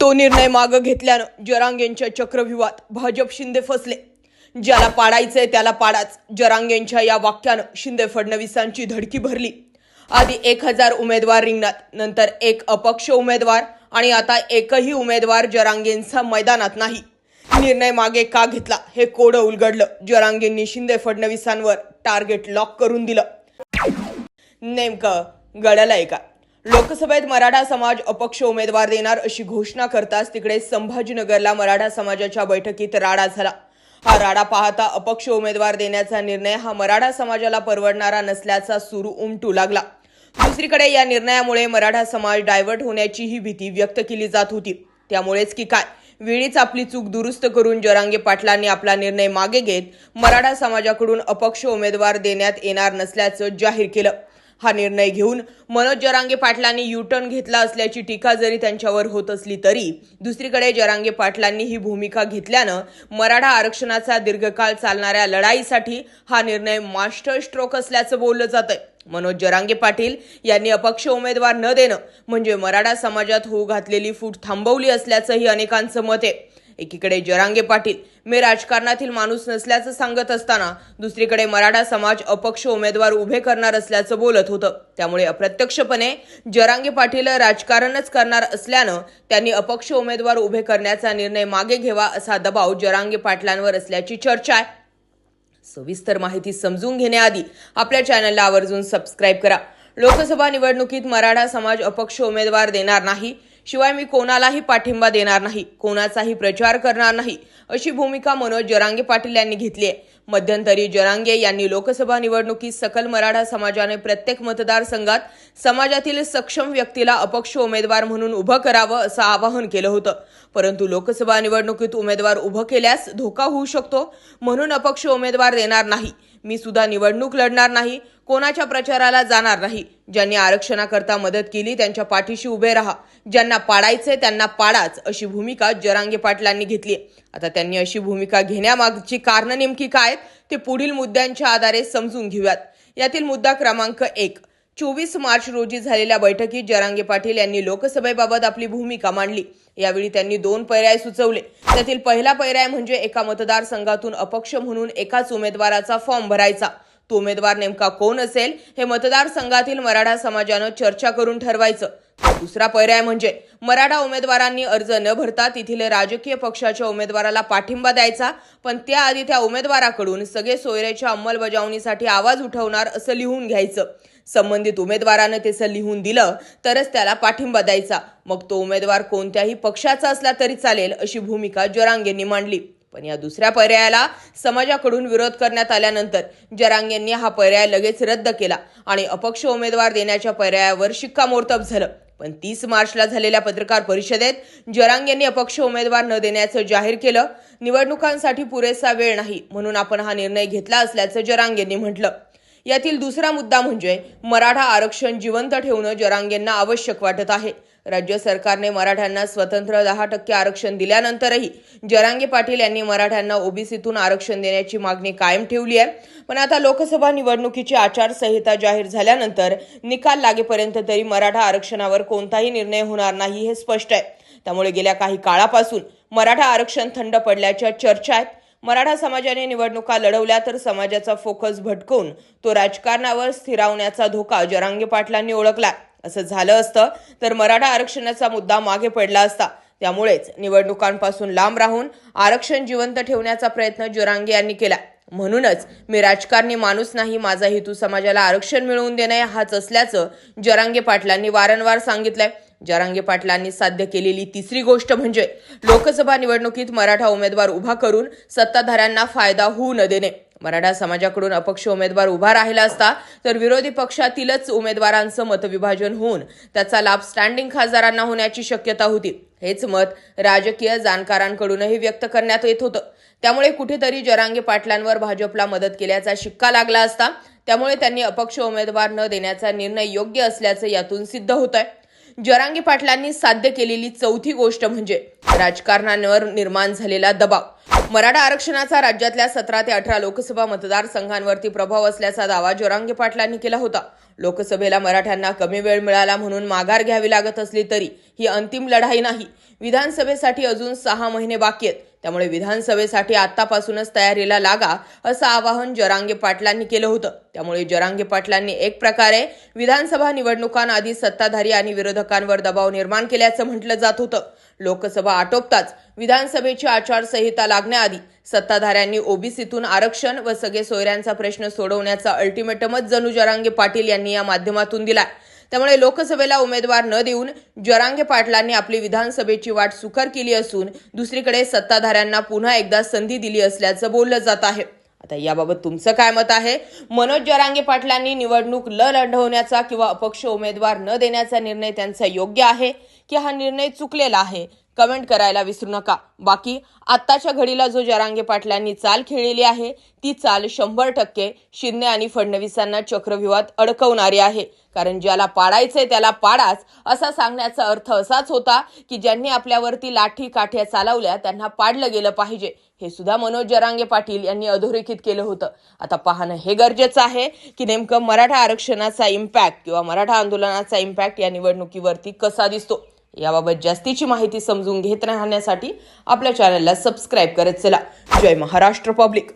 तो निर्णय मागं घेतल्यानं जरांगेंच्या चक्रव्यूहात भाजप शिंदे फसले. ज्याला पाडायचंय त्याला पाडाच. जरांगेंच्या या वाक्यानं शिंदे फडणवीसांची धडकी भरली. आधी एक हजार उमेदवार रिंगणात नंतर एक अपक्ष उमेदवार आणि आता एकही उमेदवार जरांगेंचा मैदानात नाही. निर्णय मागे का घेतला हे कोडं उलगडलं. जरांगेंनी शिंदे फडणवीसांवर टार्गेट लॉक करून दिलं. नेमकं घडलंय का? लोकसभेत मराठा समाज अपक्ष उमेदवार देणार अशी घोषणा करताच तिकडे संभाजीनगरला मराठा समाजाच्या बैठकीत राडा झाला. हा राडा पाहता अपक्ष उमेदवार देण्याचा निर्णय हा मराठा समाजाला परवडणारा नसल्याचा सूर उमटू लागला. दुसरीकडे या निर्णयामुळे मराठा समाज डायव्हर्ट होण्याची ही भीती व्यक्त केली जात होती. त्यामुळेच की काय? वेळीच आपली चूक दुरुस्त करून जरांगे पाटलांनी आपला निर्णय मागे घेत मराठा समाजाकडून अपक्ष उमेदवार देण्यात येणार नसल्याचं जाहीर केलं. हा निर्णय घेऊन मनोज जरांगे पाटलांनी युटर्न घेतला असल्याची टीका जरी त्यांच्यावर होत असली तरी दुसरीकडे जरांगे पाटलांनी ही भूमिका घेतल्यानं मराठा आरक्षणाचा दीर्घकाळ चालणाऱ्या लढाईसाठी हा निर्णय मास्टर स्ट्रोक असल्याचं बोललं जातंय. मनोज जरांगे पाटील यांनी अपक्ष उमेदवार न देणं म्हणजे मराठा समाजात होऊ घातलेली फूट थांबवली असल्याचंही अनेकांचं मत आहे. एकीकडे जरांगे पाटील मी राजकारणातील माणूस नसल्याचं सांगत असताना दुसरीकडे मराठा समाज अपक्ष उमेदवार उभे करणार असल्याचं बोलत होतं. त्यामुळे अप्रत्यक्षपणे जरांगे पाटील राजकारणच करणार असल्यानं त्यांनी अपक्ष उमेदवार उभे करण्याचा निर्णय मागे घ्यावा असा दबाव जरांगे पाटलांवर असल्याची चर्चा आहे. सविस्तर माहिती समजून घेण्याआधी आपल्या चॅनलला आवर्जून सबस्क्राईब करा. लोकसभा निवडणुकीत मराठा समाज अपक्ष उमेदवार देणार नाही. शिवाय मी कोणालाही पाठिंबा देणार नाही कोणाचाही प्रचार करणार नाही अशी भूमिका मनोज जरांगे पाटील यांनी घेतली आहे. मध्यंतरी जरांगे यांनी लोकसभा निवडणुकीत सकल मराठा समाजाने प्रत्येक मतदारसंघात समाजातील सक्षम व्यक्तीला अपक्ष उमेदवार म्हणून उभं करावं असं आवाहन केलं होतं. परंतु लोकसभा निवडणुकीत उमेदवार उभं केल्यास धोका होऊ शकतो म्हणून अपक्ष उमेदवार देणार नाही. मी सुद्धा निवडणूक लढणार नाही कोणाच्या प्रचाराला जाणार नाही. ज्यांनी आरक्षणाकरता मदत केली त्यांच्या पाठीशी उभे राहा. ज्यांना पाडायचे त्यांना पाडाच अशी भूमिका जरांगे पाटलांनी घेतली आता त्यांनी अशी भूमिका घेण्यामागची कारणं नेमकी काय आहेत ते पुढील मुद्द्यांच्या आधारे समजून घेऊयात. यातील मुद्दा क्रमांक एक. चोवीस मार्च रोजी झालेल्या बैठकीत जरांगे पाटील यांनी लोकसभेबाबत आपली भूमिका मांडली. यावेळी त्यांनी दोन पर्याय सुचवले. त्यातील पहिला पर्याय म्हणजे एका मतदारसंघातून अपक्ष म्हणून एकाच उमेदवाराचा फॉर्म भरायचा. तो उमेदवार नेमका कोण असेल हे मतदारसंघातील मराठा समाजानं चर्चा करून ठरवायचं. दुसरा पर्याय म्हणजे मराठा उमेदवारांनी अर्ज न भरता तिथील राजकीय पक्षाच्या उमेदवाराला पाठिंबा द्यायचा पण त्याआधी त्या उमेदवाराकडून सगळे सोयऱ्याच्या अंमलबजावणीसाठी आवाज उठवणार असं लिहून घ्यायचं. संबंधित उमेदवारानं त्याचं लिहून दिलं तरच त्याला पाठिंबा द्यायचा. मग तो उमेदवार कोणत्याही पक्षाचा असला तरी चालेल अशी भूमिका जरांगेंनी मांडली. पण या दुसऱ्या पर्यायाला समाजाकडून विरोध करण्यात आल्यानंतर जरांगेंनी हा पर्याय लगेच रद्द केला आणि अपक्ष उमेदवार देण्याच्या पर्यायावर शिक्कामोर्तब झालं. पण तीस मार्चला झालेल्या पत्रकार परिषदेत जरांगेंनी अपक्ष उमेदवार न देण्याचं जाहीर केलं. निवडणुकांसाठी पुरेसा वेळ नाही म्हणून आपण हा निर्णय घेतला असल्याचं जरांगेंनी म्हटलं. यातील दुसरा मुद्दा म्हणजे मराठा आरक्षण जिवंत ठेवणं जरांगेंना आवश्यक वाटत आहे. राज्य सरकारने मराठ्यांना स्वतंत्र दहा टक्के आरक्षण दिल्यानंतरही जरांगे पाटील यांनी मराठ्यांना ओबीसीतून आरक्षण देण्याची मागणी कायम ठेवली आहे. पण आता लोकसभा निवडणुकीची आचारसंहिता जाहीर झाल्यानंतर निकाल लागेपर्यंत तरी मराठा आरक्षणावर कोणताही निर्णय होणार नाही हे स्पष्ट आहे. त्यामुळे गेल्या काही काळापासून मराठा आरक्षण थंड पडल्याच्या चर्चा आहेत. मराठा समाजाने निवडणुका लढवल्या तर समाजाचा फोकस भटकून तो राजकारणावर स्थिरावण्याचा धोका जरांगे पाटलांनी ओळखला. असं झालं असतं तर मराठा आरक्षणाचा मुद्दा मागे पडला असता. त्यामुळेच निवडणुकांपासून लांब राहून आरक्षण जिवंत ठेवण्याचा प्रयत्न जरांगे यांनी केला. म्हणूनच मी राजकारणी माणूस नाही माझा हेतू समाजाला आरक्षण मिळवून देणे हाच असल्याचं जरांगे पाटलांनी वारंवार सांगितलंय. जरांगे पाटलांनी साध्य केलेली तिसरी गोष्ट म्हणजे लोकसभा निवडणुकीत मराठा उमेदवार उभा करून सत्ताधाऱ्यांना फायदा होऊ न देणे. मराठा समाजाकडून अपक्ष उमेदवार उभा राहिला असता तर विरोधी पक्षातीलच उमेदवारांचं मतविभाजन होऊन त्याचा लाभ स्टँडिंग खासदारांना होण्याची शक्यता होती. हेच मत राजकीय जाणकारांकडूनही व्यक्त करण्यात येत होतं. त्यामुळे कुठेतरी जरांगे पाटलांवर भाजपला मदत केल्याचा शिक्का लागला असता त्यामुळे त्यांनी अपक्ष उमेदवार न देण्याचा निर्णय योग्य असल्याचं यातून सिद्ध होत आहे जरांगे पाटलांनी साध्य केलेली चौथी गोष्ट म्हणजे राजकारणावर निर्माण झालेला दबाव. मराठा आरक्षणाचा राज्यातल्या सतरा ते अठरा लोकसभा मतदारसंघांवरती प्रभाव असल्याचा दावा जरांगे पाटलांनी केला होता. लोकसभेला मराठ्यांना कमी वेळ मिळाला म्हणून माघार घ्यावी लागत असली तरी ही अंतिम लढाई नाही. विधानसभेसाठी अजून सहा महिने बाकी आहेत. त्यामुळे विधानसभेसाठी आतापासूनच तयारीला लागा असं आवाहन जरांगे पाटलांनी केलं होतं. त्यामुळे जरांगे पाटलांनी एक प्रकारे विधानसभा निवडणुकांआधी सत्ताधारी आणि विरोधकांवर दबाव निर्माण केल्याचं म्हटलं जात होतं. लोकसभा आटोपताच विधानसभेची आचारसंहिता लागण्याआधी सत्ताधाऱ्यांनी ओबीसीतून आरक्षण व सगळे सोयऱ्यांचा प्रश्न सोडवण्याचा अल्टिमेटमच जणू जरांगे पाटील यांनी या माध्यमातून दिलाय. त्यामुळे लोकसभेला उमेदवार न देऊन जरांगे पाटलांनी आपली विधानसभेची वाट सुकर केली असून दुसरीकडे सत्ताधाऱ्यांना पुन्हा एकदा संधी दिली असल्याचं बोललं जात आहे. आता याबाबत तुमचं काय मत आहे? मनोज जरांगे पाटलांनी निवडणूक ल लढवण्याचा किंवा अपक्ष उमेदवार न देण्याचा निर्णय त्यांचा योग्य आहे की हा निर्णय चुकलेला आहे? कमेंट करायला विसरू नका. बाकी आत्ताच्या घडीला जो जरांगे पाटलांनी चाल खेळलेली आहे ती चाल शंभर टक्के शिंदे आणि फडणवीसांना चक्रव्यूहात अडकवणारी आहे. कारण ज्याला पाडायचंय त्याला पाडाच असा सांगण्याचा अर्थ असाच होता की ज्यांनी आपल्यावरती लाठी काठ्या चालवल्या त्यांना पाडलं गेलं पाहिजे. हे सुद्धा मनोज जरांगे पाटील यांनी अधोरेखित केलं होतं. आता पाहणं हे गरजेचं आहे की नेमकं मराठा आरक्षणाचा इम्पॅक्ट किंवा मराठा आंदोलनाचा इम्पॅक्ट या निवडणुकीवरती कसा दिसतो. याबाबत जास्तीची माहिती समजून घेत राहण्यासाठी आपल्या चॅनलला सबस्क्राईब करत चला. जय महाराष्ट्र पब्लिक